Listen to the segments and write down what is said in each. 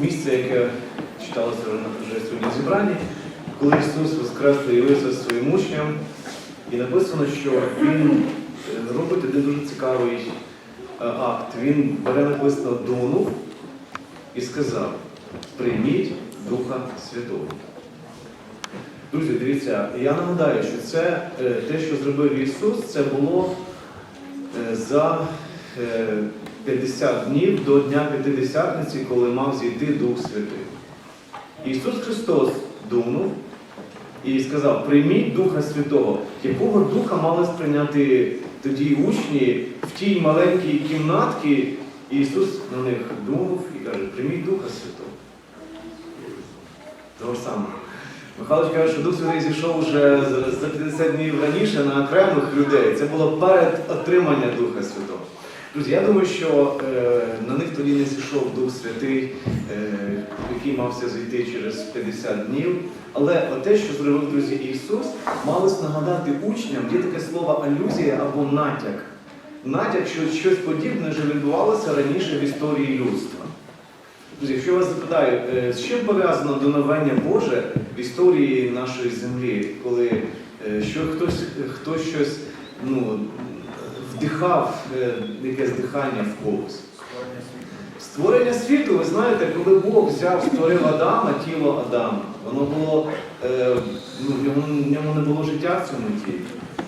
місце, яке читалося вже сьогодні в зібранні, коли Ісус воскрес явився своїм учням, і написано, що Він е, робить один дуже цікавий е, акт. Він бере написано дунув і сказав: прийміть Духа Святого. Друзі, дивіться, я нагадаю, що це е, те, що зробив Ісус, це було за 50 днів до Дня П'ятидесятниці, коли мав зійти Дух Святий. Ісус Христос дунув і сказав: прийміть Духа Святого. Якого духа мали сприйняти тоді учні в тій маленькій кімнатці? І Ісус на них дунув і каже, прийміть Духа Святого. Того ж самого. Михайлович каже, що Дух Святий зійшов вже за- за 50 днів раніше на окремих людей. Це було перед отриманням Духа Святого. Друзі, я думаю, що е, на них тоді не зійшов Дух Святий, е, який мався зійти через 50 днів. Але те, що зробив друзі Ісус, малось нагадати учням, є таке слово алюзія або натяк. Натяк, що щось подібне вже відбувалося раніше в історії людства. Друзі, якщо я вас запитаю, е, з чим пов'язано доновення Боже в історії нашої землі, коли е, що хтось, хтось щось ну, вдихав, е, якесь дихання в когось? Створення світу, ви знаєте, коли Бог взяв, створив Адама, тіло Адама, воно було, е, ну, в ньому, в ньому не було життя в цьому тілі.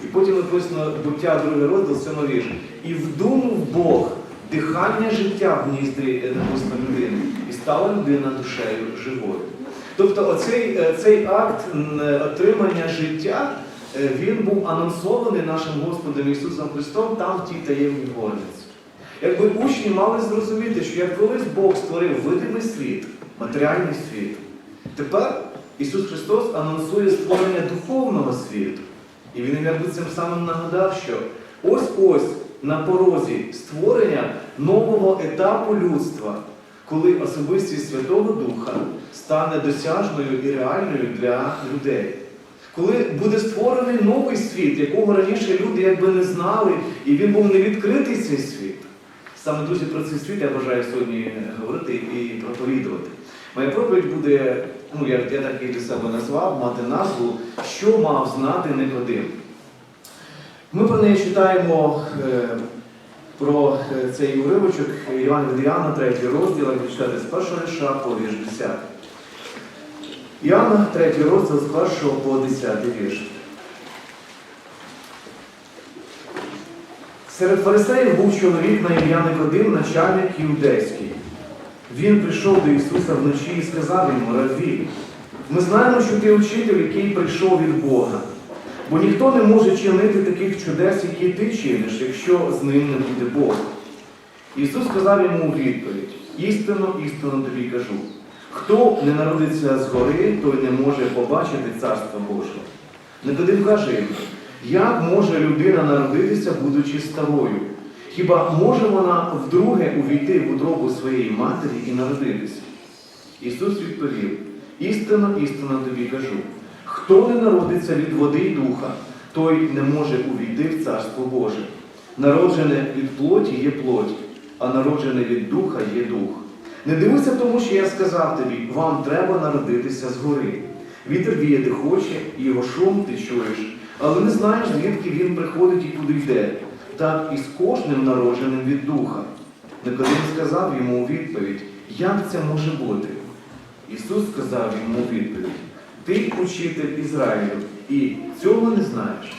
І потім написано буття другий розділ, сьомий вірш. І вдумав Бог дихання життя в ніздрі написано людини, і стала людина душею живою. Тобто оцей, е, цей акт отримання життя, він був анонсований нашим Господом Ісусом Христом там в тій таємній горниці. Якби учні мали зрозуміти, що як колись Бог створив видимий світ, матеріальний світ, тепер Ісус Христос анонсує створення духовного світу. І Він якби цим самим нагадав, що ось-ось на порозі створення нового етапу людства, коли особистість Святого Духа стане досяжною і реальною для людей. Коли буде створений новий світ, якого раніше люди якби не знали, і він був не відкритий цей світ. Саме друзі про цей світ я бажаю сьогодні говорити і проповідувати. Моя проповідь буде, ну я, я так її для себе назвав, мати назву Що мав знати Никодим. Ми про неї читаємо е, про е, цей уривочок Івана від Іоанна, 3 розділ, як читати з першого вірша по вірш 10. Іоанна, 3 розділ з 1 по 10 вірш. Серед фарисеїв був чоловік на ім'я Никодим, начальник іудейський. Він прийшов до Ісуса вночі і сказав йому, Равві, ми знаємо, що ти учитель, який прийшов від Бога. Бо ніхто не може чинити таких чудес, які ти чиниш, якщо з ним не буде Бог. Ісус сказав йому у відповідь: істинно, істинно тобі кажу. Хто не народиться згори, той не може побачити Царство Боже. Никодим каже йому, як може людина народитися, будучи старою? Хіба може вона вдруге увійти в утробу своєї матері і народитися? Ісус відповів: істинно, істинно тобі кажу. Хто не народиться від води й духа, той не може увійти в Царство Боже. Народжене від плоті є плоть, а народжене від духа є дух. Не дивися тому, що я сказав тобі, вам треба народитися згори. Вітер віє де хоче, його шум ти чуєш, але не знаєш, звідки він приходить і куди йде. Так і з кожним народженим від духа. Никодим сказав йому у відповідь, як це може бути? Ісус сказав йому у відповідь, ти учитель Ізраїлю і цього не знаєш.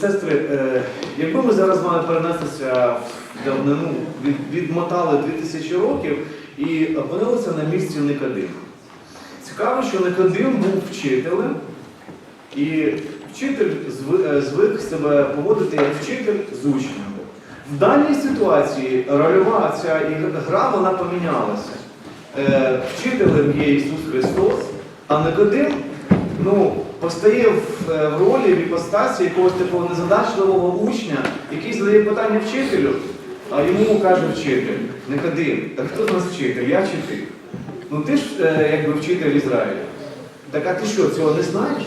Сестри, е, якби ми зараз з вами перенеслися в давнину, від, відмотали 2000 років і опинилися на місці Никодима. Цікаво, що Никодим був вчителем, і вчитель е, звик себе поводити як вчитель з учнями. В даній ситуації рольова ця гра вона помінялася. Е, Вчителем є Ісус Христос, а Никодим ну, постає в, е, в ролі в іпостасі якогось такого незадачливого учня, який задає питання вчителю, а йому каже вчитель, Никодим, так хто з нас вчитель? Я чи ти? Ну ти ж е, якби вчитель Ізраїля. Так а ти що, цього не знаєш?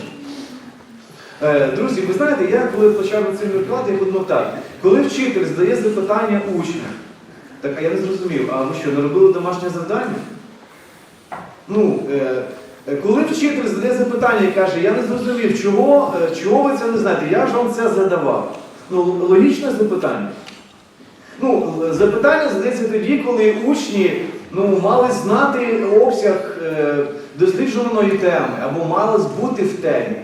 Е, Друзі, ви знаєте, я коли почав цим міркувати, я подумав так, коли вчитель задає запитання учня, Так, а я не зрозумів, а ви що, не робили домашнє завдання? Ну, коли вчитель задає запитання і каже, я не зрозумів, чого, е, чого ви це не знаєте, я ж вам це задавав. Ну, логічне запитання. Ну, запитання задається тоді, коли учні ну, мали знати обсяг е, досліджуваної теми або мали бути в темі.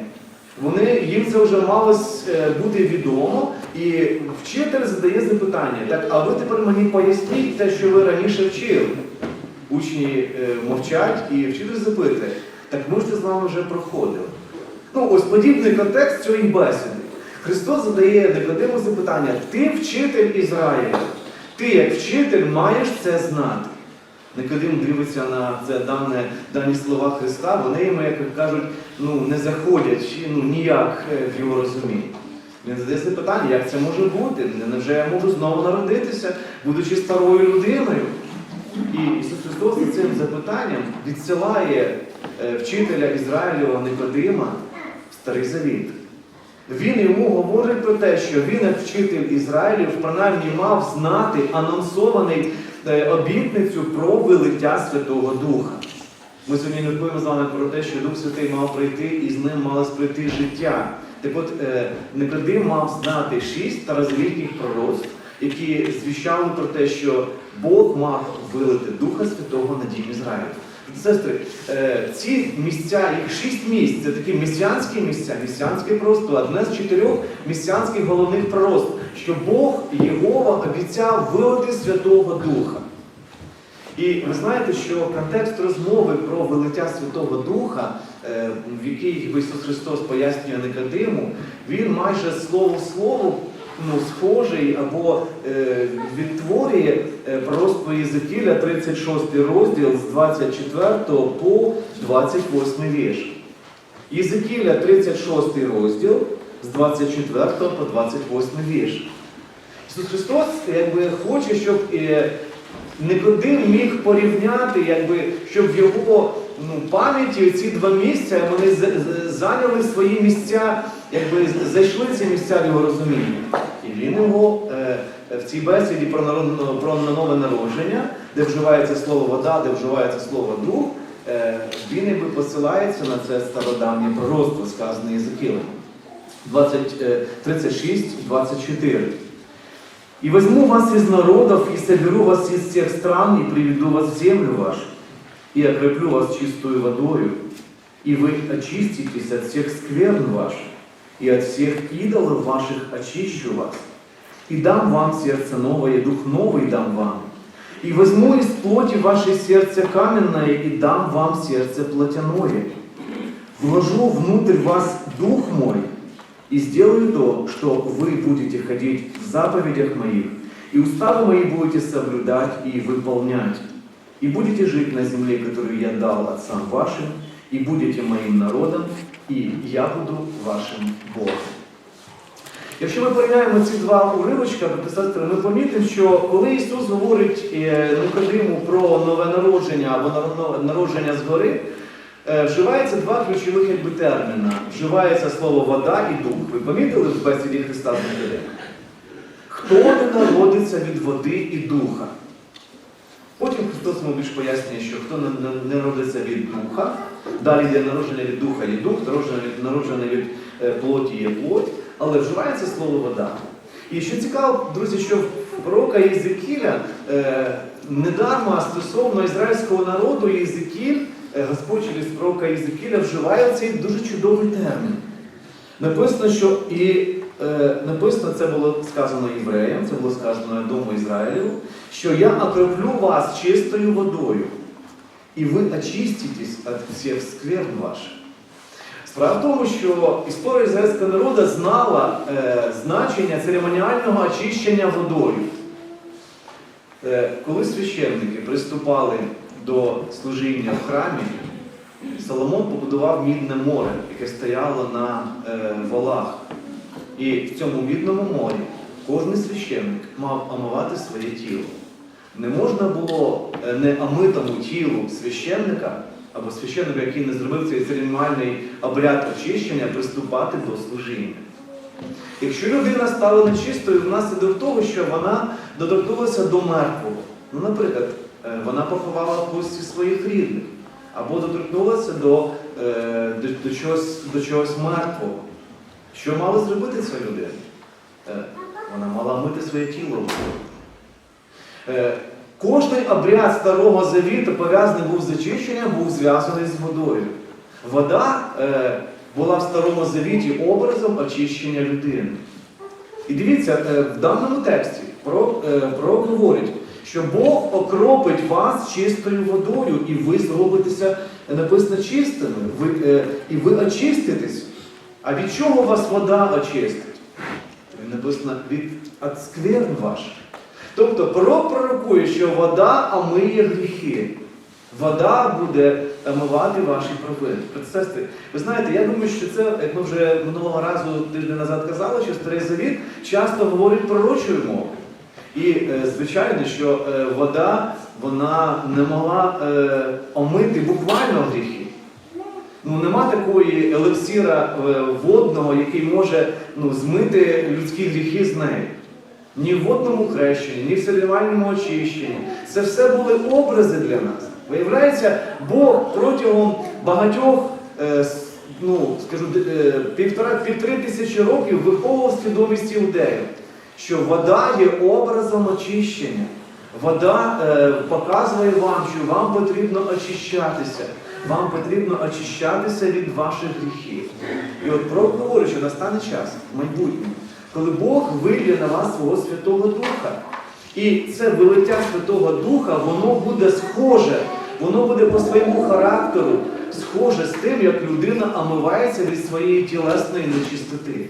Вони, їм це вже мало е, бути відомо, і вчитель задає запитання. Так, а ви тепер мені поясніть те, що ви раніше вчили. Учні е, мовчать і вчитель запитує, так ми ж це з вами вже проходили. Ну, ось подібний контекст цієї бесіди. Христос задає Никодиму запитання: ти вчитель Ізраїля, ти як вчитель маєш це знати. Никодим дивиться на це дане, дані слова Христа, вони йому, як кажуть, ну, не заходять ну, ніяк е, в його розуміння. Він задає запитання, як це може бути? Невже я можу знову народитися, будучи старою людиною? І Ісус Христос цим запитанням відсилає вчителя Ізраїлю Никодима в Старий Завіт. Він йому говорить про те, що він, як вчитель Ізраїлів, принаймні мав знати анонсований е, обітницю про вилиття Святого Духа. Ми сьогодні міркуємо з вами про те, що Дух Святий мав прийти і з ним мало прийти життя. Так от е, Никодим мав знати шість старозавітніх пророцтв, які звіщали про те, що Бог мав вилити Духа Святого на дім Ізраїлю. Сестри, е, ці місця, їх шість місць, це такі місіанські місця, місіанське пророцтво, одне з чотирьох місіанських головних пророцтв, що Бог Єгова обіцяв вилити Святого Духа. І ви знаєте, що контекст розмови про вилиття Святого Духа, е, в який Ісус Христос пояснює Никодиму, він майже слово в слово ну, схожий або е, відтворює пророцтво Єзекіля, 36 розділ з 24 по 28 вірш. Єзекіля, 36 розділ з 24 по 28 вірш. Ісус Христос якби, хоче, щоб е, Никодим міг порівняти, якби, щоб його ну, пам'яті ці два місця вони зайняли свої місця, якби зайшли ці місця в його розуміння. І він його е, в цій бесіді про, народ- про нове народження, де вживається слово вода, де вживається слово дух, е, він якби посилається на це стародавнє пророцтво, сказане Єзекілем. 20, е, 36, 24. «И возьму вас из народов, и соберу вас из всех стран, и приведу вас в землю вашу, и окреплю вас чистую водою, и вы очиститесь от всех скверн ваших, и от всех идолов ваших очищу вас, и дам вам сердце новое, дух новый дам вам, и возьму из плоти вашей сердце каменное, и дам вам сердце плотяное, вложу внутрь вас дух мой, и сделаю то, что вы будете ходить в заповедях моих, и уставы мои будете соблюдать и выполнять, и будете жить на земле, которую я дал отцам вашим, и будете моим народом, и я буду вашим Богом. Якщо ми порівняємо ці два уривочка, брати і сестри, ми помітимо, що коли Ісус говорить е, Никодиму про нове народження або народження згори, е, вживається два ключових якби, терміна. Вживається слово вода і дух. Ви помітили в бесіді Христа з Никодимом? Хто не народиться від води і духа? Потім Христос більш пояснює, що хто не, не, народиться від духа, далі йде народження від духа є дух, народження від, народження від е, плоті є плоть, але вживається слово вода. І що цікаво, друзі, що пророка Єзекіля е, недарма стосовно ізраїльського народу Єзекіль, е, Господь через пророка Єзекіля вживає цей дуже чудовий термін. Написано, що і написано, це було сказано євреям, це було сказано дому Ізраїлю, що я окроплю вас чистою водою, і ви очиститесь від всіх скверн ваших. Справа в тому, що історія ізраїльського народу знала е, значення церемоніального очищення водою. Е, коли священники приступали до служіння в храмі, Соломон побудував мідне море, яке стояло на е, валах. І в цьому мідному морі кожен священник мав омивати своє тіло. Не можна було е, не омитому тілу священника або священника, який не зробив цей церемоніальний обряд очищення, приступати до служіння. Якщо людина стала нечистою внаслідок того, що вона доторкнулася до мертвого. Ну, наприклад, е, вона поховала кості своїх рідних, або доторкнулася до, е, до, до, чогось, до чогось мертвого. Що мала зробити ця людина? Е, Вона мала мити своє тіло. Е, Кожний обряд Старого Завіту пов'язаний був з очищенням, був зв'язаний з водою. Вода е, була в Старому Завіті образом очищення людини. І дивіться, в даному тексті пророк говорить, що Бог окропить вас чистою водою, і ви зробитеся, написано, чистими, і ви очиститесь. А від чого вас вода очистить? Написано від скверн ваших. Тобто пророк пророкує, що вода омиє гріхи. Вода буде омивати ваші провини. Сестри, ви знаєте, я думаю, що це, як ми вже минулого разу тиждень назад казали, що старий завіт часто говорить пророчою мовою. І е, звичайно, що е, вода вона не могла е, омити буквально гріхи. Ну, нема такої елексіра е, водного, який може ну, змити людські гріхи з нею. Ні в водному хрещенні, ні в середньовальному очищенні. Це все були образи для нас. Виявляється, Бог протягом багатьох, е, ну, скажу, е, півтора, півтори тисячі років виховував свідомість іудеїв, що вода є образом очищення. Вода е, показує вам, що вам потрібно очищатися. Вам потрібно очищатися від ваших гріхів. І от пророк говорить, що настане час в майбутньому, коли Бог вилє на вас свого Святого Духа. І це вилиття Святого Духа, воно буде схоже, воно буде по своєму характеру схоже з тим, як людина омивається від своєї тілесної нечистоти.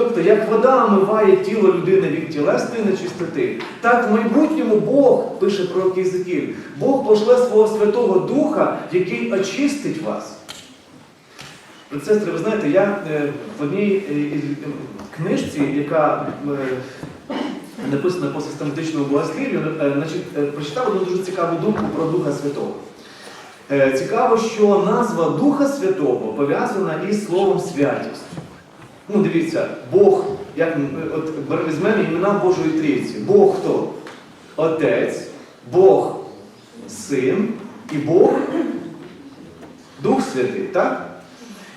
Тобто, як вода омиває тіло людини від тілесної нечистоти, так в майбутньому Бог, пише про Єзиків, Бог пошле свого Святого Духа, який очистить вас. Сестри, ви знаєте, я е, в одній е, е, книжці, яка написана по систематичному богослів'ю, прочитав одну дуже цікаву думку про Духа Святого. Цікаво, що назва Духа Святого пов'язана із словом святість. Ну, дивіться, Бог, як от візьмемо імена Божої Трійці. Бог хто? Отець, Бог Син і Бог Дух Святий, так?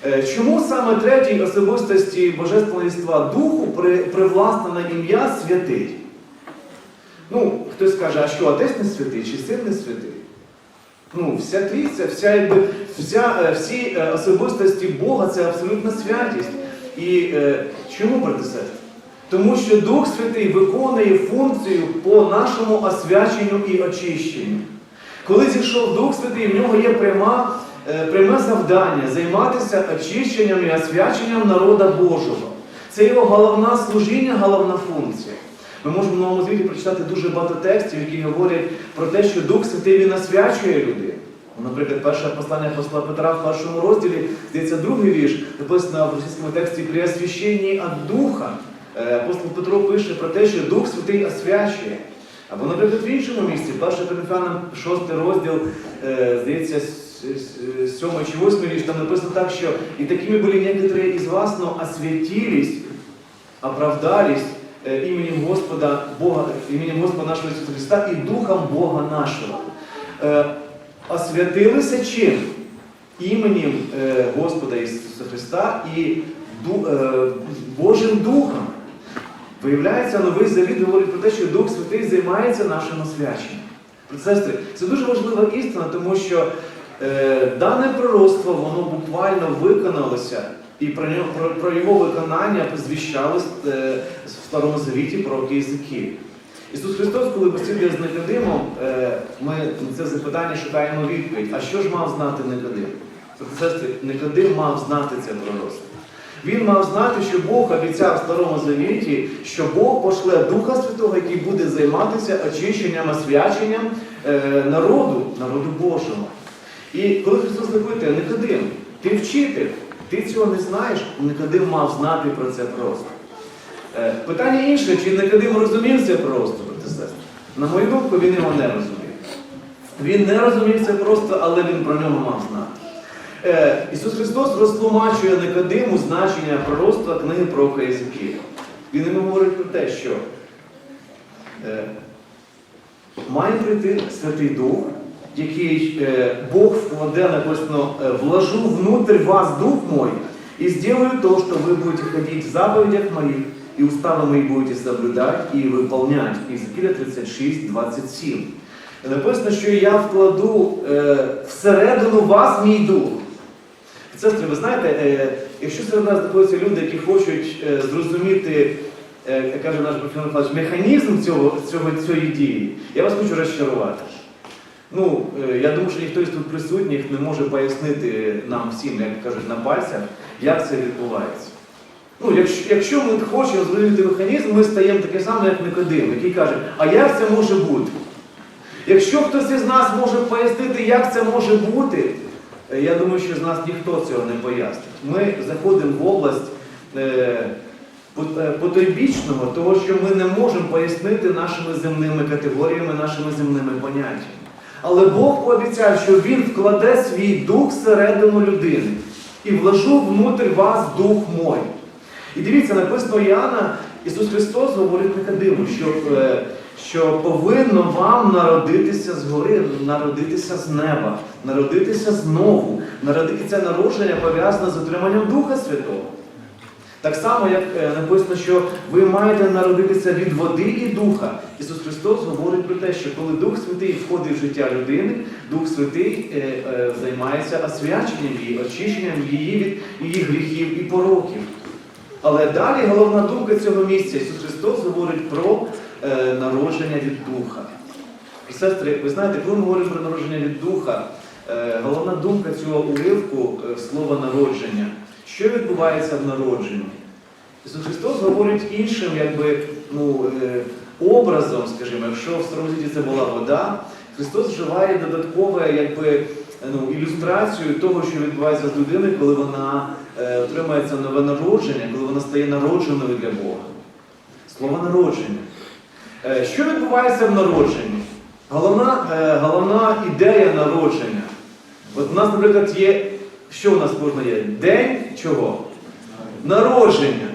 Е, Чому саме третій особистості Божественства Духу при, привласнено ім'я святий? Ну, хтось скаже, а що, отець не святий чи син не святий? Ну, вся трійця, вся, вся, е, всі е, особистості Бога це абсолютна святість. І е, чому, брати сестри? Тому що Дух Святий виконує функцію по нашому освяченню і очищенню. Коли зійшов Дух Святий, в нього є пряма, е, пряме завдання займатися очищенням і освяченням народа Божого. Це його головне служіння, головна функція. Ми можемо в Новому Звіті прочитати дуже багато текстів, які говорять про те, що Дух Святий він освячує людину. Наприклад, перше послання апостола Петра в першому розділі, здається, другий вірш, написано в російському тексті при освященні від Духа. Е, Апостол Петро пише про те, що Дух Святий освячує. Або, наприклад, в іншому місці, 1 Коринфянам 6 розділ, е, здається, с- с- 7 чи 8 вірш, там написано так, що і такими були некоторые із вас, но освятились, оправдались э, именем Господа Бога, именем Господа нашего Иисуса Христа и Духом Бога нашего. Освятилися чим? Іменем е, Господа Ісуса Христа і е, Божим Духом. Виявляється, новий завіт говорить про те, що Дух Святий займається нашим освяченням. Це дуже важлива істина, тому що е, дане пророцтво, воно буквально виконалося, і про, нього, про, про його виконання звіщалось е, в Старому Завіті про язиків. Ісус Христос, коли бесідує з Никодимом, е, ми на це запитання шукаємо відповідь. А що ж мав знати Никодим? Тобто, сестри, Никодим мав знати це пророцтво. Він мав знати, що Бог обіцяв в Старому Завіті, що Бог пошле Духа Святого, який буде займатися очищенням, освяченням е, народу, народу Божого. І коли Христос запитує, Никодим, ти вчитель, ти цього не знаєш, Никодим мав знати про це просто. Е, Питання інше, чи Никодим розумів це просто, брати? На мою думку, він його не розумів. Він не розумів це просто, але він про нього мав знати. Е, Ісус Христос розтлумачує Никодиму значення пророцтва книги про Єзикія. Він йому говорить про те, що е, має прийти Святий Дух, який е, Бог вкладе написано, вложу внутрь вас Дух мой, и сделаю то, что вы будете ходить в заповедях моих, и уставы мои будете соблюдать и выполнять. Єзекіля 36, 27. Написано, що я вкладу е, всередину вас мій дух. Сестри, ви знаєте, е, якщо серед нас знаходяться люди, які хочуть е, зрозуміти, е, каже наш Михайло Михайлович, механізм цього, цього, цієї дії, я вас хочу розчарувати. Ну, е, я думаю, що ніхто із тут присутніх не може пояснити нам всім, як кажуть, на пальцях, як це відбувається. Ну, якщо, якщо ми хочемо зрозуміти механізм, ми стаємо таке саме, як Никодим, який каже, а як це може бути? Якщо хтось із нас може пояснити, як це може бути, е, я думаю, що з нас ніхто цього не пояснить. Ми заходимо в область е, е, потойбічного, того, що ми не можемо пояснити нашими земними категоріями, нашими земними поняттями. Але Бог пообіцяв, що Він вкладе свій дух всередину людини і вложу внутрь вас дух мой. І дивіться, написано Іоанна, Ісус Христос говорить Никодиму, що, е, що повинно вам народитися згори, народитися з неба, народитися знову. Народи- І це народження пов'язане з отриманням Духа Святого. Так само, як е, написано, що ви маєте народитися від води і духа. Ісус Христос говорить про те, що коли Дух Святий входить в життя людини, Дух Святий е, е, займається освяченням її, очищенням її від її гріхів і пороків. Але далі головна думка цього місця Ісус Христос говорить про е, народження від Духа. Сестри, ви знаєте, коли ми говоримо про народження від Духа, е, головна думка цього уривку е, слова народження. Що відбувається в народженні? Ісус Христос говорить іншим якби, ну, е, образом, скажімо, якщо в Старозіті це була вода, Христос вживає додаткове якби, ну, ілюстрацію того, що відбувається з людиною, коли вона е, отримує це нове народження, коли вона стає народженою для Бога. Слово народження. Е, Що відбувається в народженні? Головна, е, головна ідея народження. От у нас, наприклад, є, що у нас кожна є? День чого? Народження.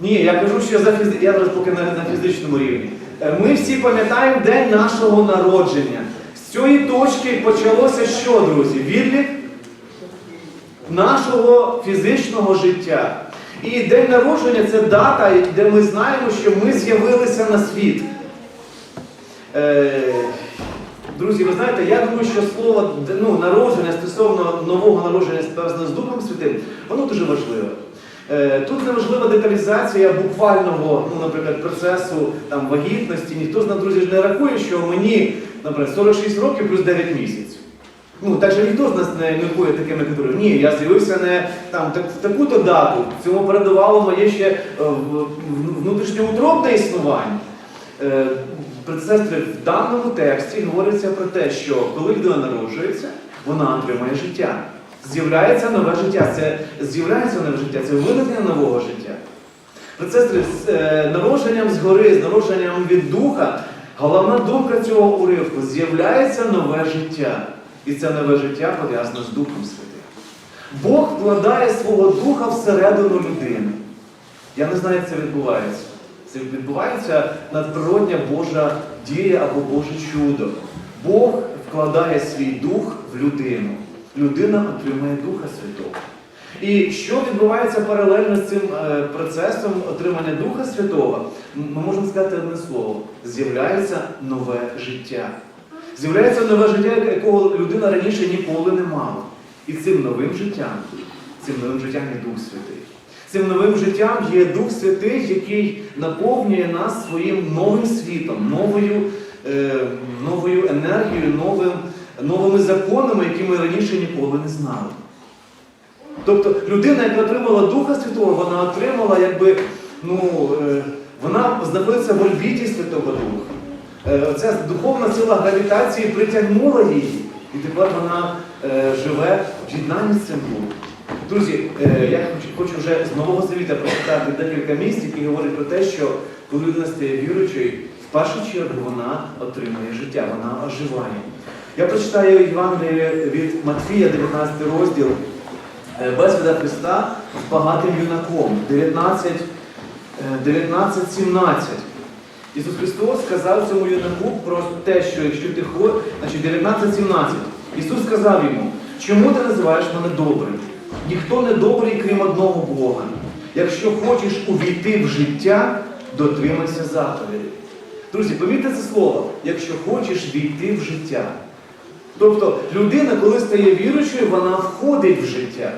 Ні, я кажу, що за фізи... я зараз поки на, на фізичному рівні. Ми всі пам'ятаємо день нашого народження. З цієї точки почалося що, друзі? Відлік нашого фізичного життя. І день народження це дата, де ми знаємо, що ми з'явилися на світ. Е, Друзі, ви знаєте, я думаю, що слово ну, народження стосовно нового народження з Духом Святим, воно дуже важливе. Е, Тут не важлива деталізація буквального, ну, наприклад, процесу там, вагітності. Ніхто з нас, друзі, ж не рахує, що мені, наприклад, 46 років плюс 9 місяців. Ну, так же ніхто з нас не міркує такими категоріями. Ні, я з'явився не там так, в таку-то дату. Цьому передавало моє ще е, внутрішньоутробне існування. Е, в даному тексті говориться про те, що коли людина народжується, вона отримує життя. З'являється нове життя. Це з'являється нове життя, це виникнення нового життя. Сестри, з е, народженням згори, з народженням від духа, головна думка цього уривку з'являється нове життя. І це нове життя пов'язане з Духом Святим. Бог вкладає свого духа всередину людини. Я не знаю, як це відбувається. Це відбувається надприродня Божа дія або Боже чудо. Бог вкладає свій дух в людину. Людина отримує Духа Святого. І що відбувається паралельно з цим е, процесом отримання Духа Святого, ми можемо сказати одне слово: з'являється нове життя. З'являється нове життя, якого людина раніше ніколи не мала. І цим новим життям, цим новим життям є Дух Святий. Цим новим життям є Дух Святий, який наповнює нас своїм новим світом, новою, е, новою енергією, новим, новими законами, які ми раніше ніколи не знали. Тобто людина, яка отримала Духа Святого, вона отримала, якби, ну, е, вона знаходиться в орбіті Святого Духа. Е, Оця духовна сила гравітації притягнула її, і тепер вона е, живе в єднанні з цим Духом. Друзі, я хочу вже з Нового Завіта прочитати декілька місць, які говорять про те, що коли людина стає віруючою, в першу чергу вона отримує життя, вона оживає. Я прочитаю Євангеліє від Матфія, 19 розділ, е, безвіда Христа з багатим юнаком, 19, е, 19-17. Ісус Христос сказав цьому юнаку про те, що якщо ти хворий, значить 19-17. Ісус сказав йому, чому ти називаєш мене добрим? Ніхто не добрий, крім одного Бога. Якщо хочеш увійти в життя, дотримайся заповідей. Друзі, помітьте це слово, якщо хочеш війти в життя. Тобто людина, коли стає віруючою, вона входить в життя.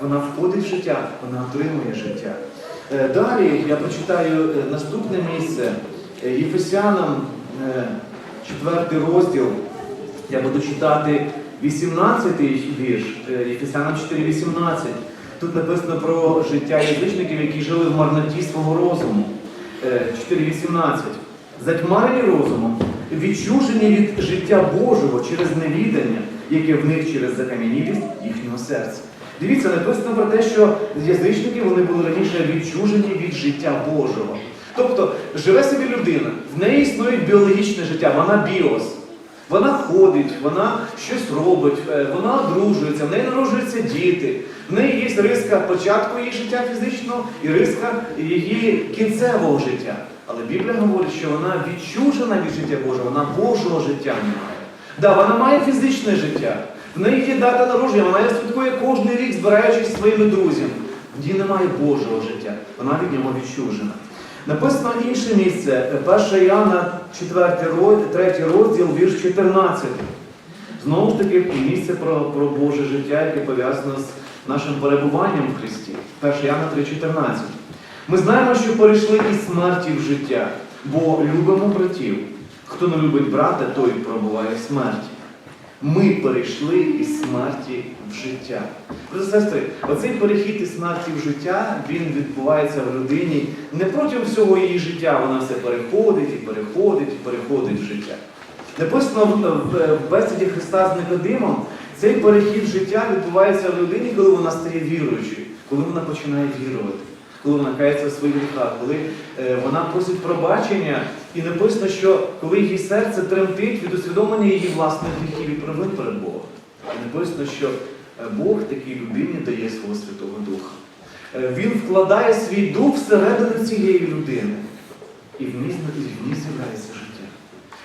Вона входить в життя, вона отримує життя. Е, Далі я прочитаю е, наступне місце Е, Єфесянам, е, 4 розділ. Я буду читати 18-й вірш, Єфесянам 4.18. Тут написано про життя язичників, які жили в марноті свого розуму. Е, 4.18. Затьмарені розумом, відчужені від життя Божого через невідання, яке в них через закам'янілість їхнього серця. Дивіться, написано про те, що язичники вони були раніше відчужені від життя Божого. Тобто живе собі людина, в неї існує біологічне життя, вона біос. Вона ходить, вона щось робить, е, вона одружується, в неї народжуються діти, в неї є риска початку її життя фізичного і риска її кінцевого життя. Але Біблія говорить, що вона відчужена від життя Божого, вона Божого життя не має. Да, вона має фізичне життя, в неї є дата народження, вона святкує кожен рік, збираючись своїми друзями. В ній немає Божого життя, вона від нього відчужена. Написано інше місце, 1 Іоанна 4 розділ, 3 розділ, вірш 14. Знову ж таки, місце про, про Боже життя, яке пов'язано з нашим перебуванням в Христі. 1 Іоанна 3,14. Ми знаємо, що перейшли із смерті в життя, бо любимо братів. Хто не любить брата, той пробуває в смерті. Ми перейшли із смерті в життя. Брати сестри, оцей перехід із смерті в життя, він відбувається в людині не протягом всього її життя. Вона все переходить і переходить і переходить в життя. Написано в, бесіді Христа з Никодимом, цей перехід життя відбувається в людині, коли вона стає віруючою, коли вона починає вірувати, коли вона кається в своїх гріхах, коли е, вона просить пробачення, і написано, що коли її серце тремтить від усвідомлення її власних гріхів і провин перед Богом. І написано, що е, Бог такій людині дає свого Святого Духа. Е, Він вкладає свій дух всередину цієї людини. І в ній, в ній з'являється життя.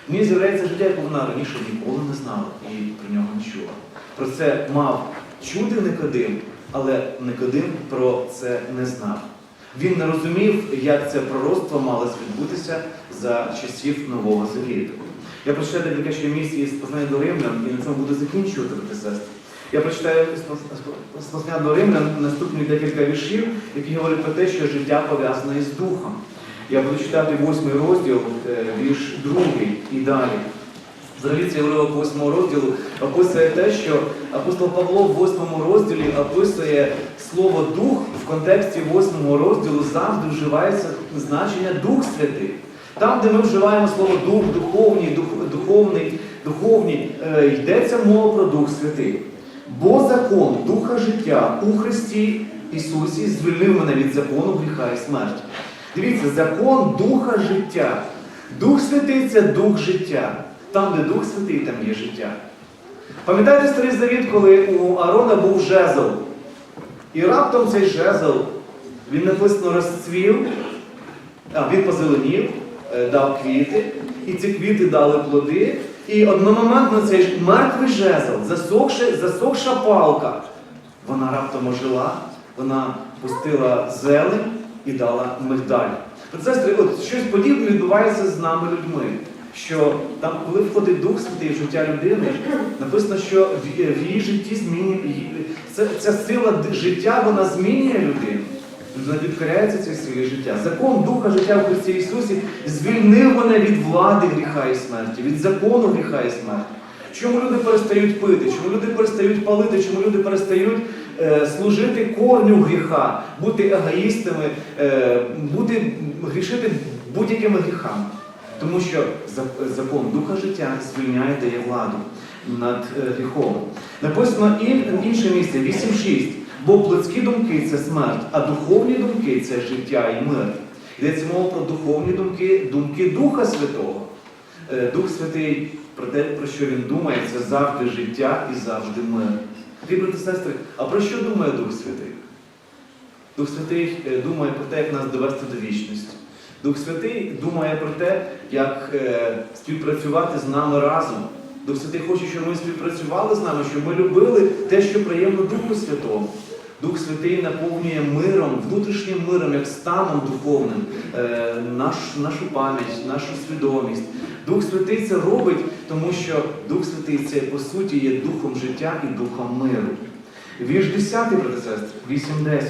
В ній з'являється життя, яке вона раніше ніколи не знала і про нього не чула. Про це мав чути Никодим, але Никодим про це не знав. Він не розумів, як це пророцтво мало відбутися за часів Нового Завіту. Я прочитаю декілька ще місць із послання до Римлян, і на цьому буду закінчувати, брати сестри. Я прочитаю з послання до Римлян наступні декілька віршів, які говорять про те, що життя пов'язане із духом. Я буду читати восьмий розділ, е, вірш другий і далі. Взагалі цей уривок восьмого розділу описує те, що апостол Павло в восьмому розділі описує слово дух в контексті восьмого розділу завжди вживається значення Дух Святий. Там, де ми вживаємо слово дух, духовний, дух, духовний, духовний, е, йдеться мова про Дух Святий. Бо закон Духа життя у Христі Ісусі звільнив мене від закону гріха і смерті. Дивіться, закон Духа життя. Дух Святий це дух життя. Там, де Дух Святий, там є життя. Пам'ятаєте старий завіт, коли у Аарона був жезл? І раптом цей жезл, він написано розцвів, а, він позеленів, е, дав квіти, і ці квіти дали плоди. І одномоментно цей мертвий жезл, засохша, засохша палка, вона раптом ожила, вона пустила зелень і дала мигдаль. Сестри, от щось подібне відбувається з нами людьми. Що там, коли входить Дух Святий в життя людини, написано, що в, її житті змінює це, ця сила життя, вона змінює людину. Людина підкоряється цій силі життя. Закон Духа життя в Христі Ісусі звільнив мене від влади гріха і смерті, від закону гріха і смерті. Чому люди перестають пити, чому люди перестають палити, чому люди перестають е, служити корню гріха, бути егоїстами, е, бути, грішити будь-якими гріхами. Тому що закон Духа життя звільняє дає владу над е, гріхом. Написано ін- інше місце 8.6. Бо плотські думки це смерть, а духовні думки це життя і мир. Йдеться мова про духовні думки, думки Духа Святого. Е, Дух Святий про те, про що він думає, це завжди життя і завжди мир. Ти, брати сестри, а про що думає Дух Святий? Дух Святий е, думає про те, як нас довести до вічності. Дух Святий думає про те, як е, співпрацювати з нами разом. Дух Святий хоче, щоб ми співпрацювали з нами, щоб ми любили те, що приємно Духу Святому. Дух Святий наповнює миром, внутрішнім миром, як станом духовним, е, наш, нашу пам'ять, нашу свідомість. Дух Святий це робить, тому що Дух Святий це по суті є духом життя і духом миру. Вірш 10, брати сестри, 8-10.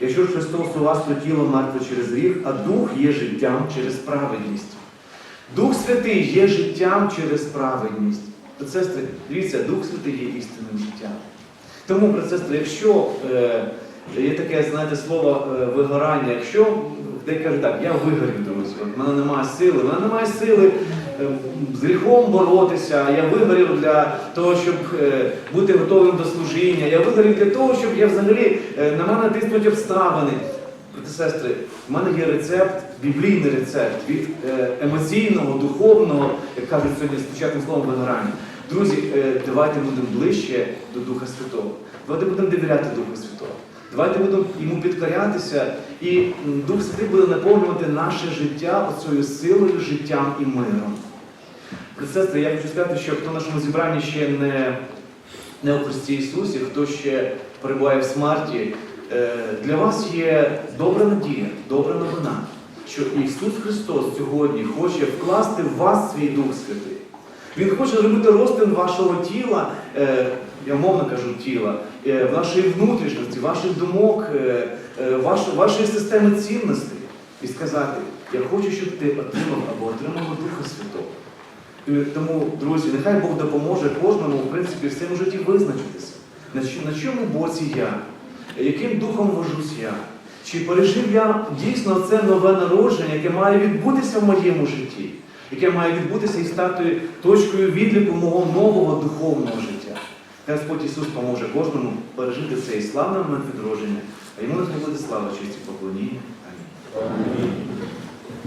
Якщо ж Христос у вас, то тіло мертве через гріх, а дух є життям через праведність. Дух Святий є життям через праведність. Сестри, дивіться, Дух Святий є істинним життям. Тому, сестри, якщо е, є таке, знаєте, слово е, вигорання, якщо де кажуть так, я вигорів, друзі, в мене немає сили, в мене немає сили е, з гріхом боротися, я вигорів для того, щоб е, бути готовим до служіння, я вигорів для того, щоб я взагалі е, на мене тиснуть обставини. Брати сестри, в мене є рецепт, біблійний рецепт від емоційного, духовного, як кажуть сьогодні спочатку словом вигорання. Друзі, давайте будемо ближче до Духа Святого. Давайте будемо довіряти Духу Святого. Давайте будемо йому підкорятися, і Дух Святий буде наповнювати наше життя оцею силою, життям і миром. Сестри, я хочу сказати, що хто в нашому зібранні ще не, не у Христі Ісусі, хто ще перебуває в смерті, е, для вас є добра надія, добра новина, що Ісус Христос сьогодні хоче вкласти в вас свій Дух Святий. Він хоче зробити розтин вашого тіла, е, я мовно кажу тіла, е, вашої внутрішності, ваших думок, е, ваш- вашої системи цінностей. І сказати, я хочу, щоб ти отримав або отримав Духа Святого. Тому, друзі, нехай Бог допоможе кожному, в принципі, в своєму житті визначитися. На чому боці я? Яким духом вожусь я? Чи пережив я дійсно це нове народження, яке має відбутися в моєму житті, яке має відбутися і стати точкою відліку мого нового духовного життя. Господь Ісус поможе кожному пережити цей славний момент відродження, а йому не буде слава, честь і поклоніння. Амінь.